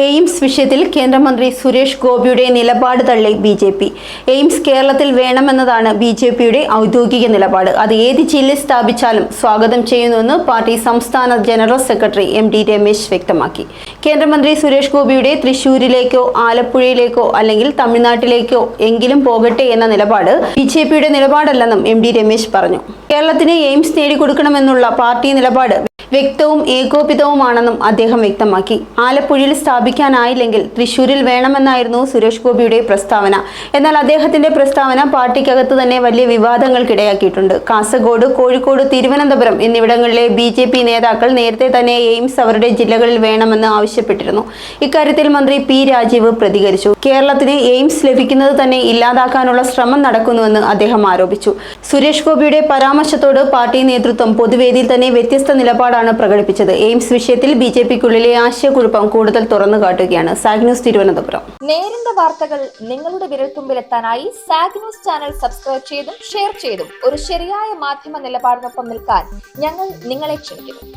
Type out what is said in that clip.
AIIMS വിഷയത്തിൽ കേന്ദ്രമന്ത്രി സുരേഷ് ഗോപിയുടെ നിലപാട് തള്ളി ബി ജെ പി. എയിംസ് കേരളത്തിൽ വേണമെന്നതാണ് ബി ജെ പിയുടെ ഔദ്യോഗിക നിലപാട്. അത് ഏത് ജില്ലയിൽ സ്ഥാപിച്ചാലും സ്വാഗതം ചെയ്യുന്നുവെന്ന് പാർട്ടി സംസ്ഥാന general secretary M D Ramesh വ്യക്തമാക്കി. കേന്ദ്രമന്ത്രി സുരേഷ് ഗോപിയുടെ തൃശൂരിലേക്കോ ആലപ്പുഴയിലേക്കോ അല്ലെങ്കിൽ തമിഴ്നാട്ടിലേക്കോ എങ്കിലും പോകട്ടെ എന്ന നിലപാട് ബി ജെ പിയുടെ നിലപാടല്ലെന്നും എം ഡി രമേശ് പറഞ്ഞു. കേരളത്തിന് എയിംസ് നേടിക്കൊടുക്കണമെന്നുള്ള പാർട്ടി നിലപാട് വ്യക്തവും ഏകോപിതവുമാണെന്നും അദ്ദേഹം വ്യക്തമാക്കി. ആലപ്പുഴയിൽ സ്ഥാപിക്കാനായില്ലെങ്കിൽ തൃശൂരിൽ വേണമെന്നായിരുന്നു സുരേഷ് ഗോപിയുടെ പ്രസ്താവന. എന്നാൽ അദ്ദേഹത്തിന്റെ പ്രസ്താവന പാർട്ടിക്കകത്ത് തന്നെ വലിയ വിവാദങ്ങൾക്കിടയാക്കിയിട്ടുണ്ട്. കാസർഗോഡ് കോഴിക്കോട് തിരുവനന്തപുരം എന്നിവിടങ്ങളിലെ ബി ജെ പി നേതാക്കൾ നേരത്തെ തന്നെ എയിംസ് അവരുടെ ജില്ലകളിൽ വേണമെന്ന് ആവശ്യപ്പെട്ടിരുന്നു. ഇക്കാര്യത്തിൽ മന്ത്രി പി രാജീവ് പ്രതികരിച്ചു. കേരളത്തിന് എയിംസ് ലഭിക്കുന്നത് തന്നെ ഇല്ലാതാക്കാനുള്ള ശ്രമം നടക്കുന്നുവെന്ന് അദ്ദേഹം ആരോപിച്ചു. സുരേഷ് ഗോപിയുടെ പരാമർശത്തോട് പാർട്ടി നേതൃത്വം പൊതുവേദിയിൽ തന്നെ വ്യത്യസ്ത നിലപാടാണ് പ്രകടിപ്പിച്ചത്. എയിംസ് വിഷയത്തിൽ ബി ജെ പിക്കുള്ളിലെ ആശയക്കുഴപ്പം കൂടുതൽ തുറന്നു കാട്ടുകയാണ്. സാഗ് ന്യൂസ് തിരുവനന്തപുരം. നേരിന്റെ വാർത്തകൾ നിങ്ങളുടെ വിരൽത്തുമ്പിലെത്താനായി സാഗ് ചാനൽ സബ്സ്ക്രൈബ് ചെയ്തും ഷെയർ ചെയ്തും ഒരു ശരിയായ മാധ്യമ നിലപാടിനൊപ്പം നിൽക്കാൻ ഞങ്ങൾ നിങ്ങളെ ക്ഷണിക്കുന്നു.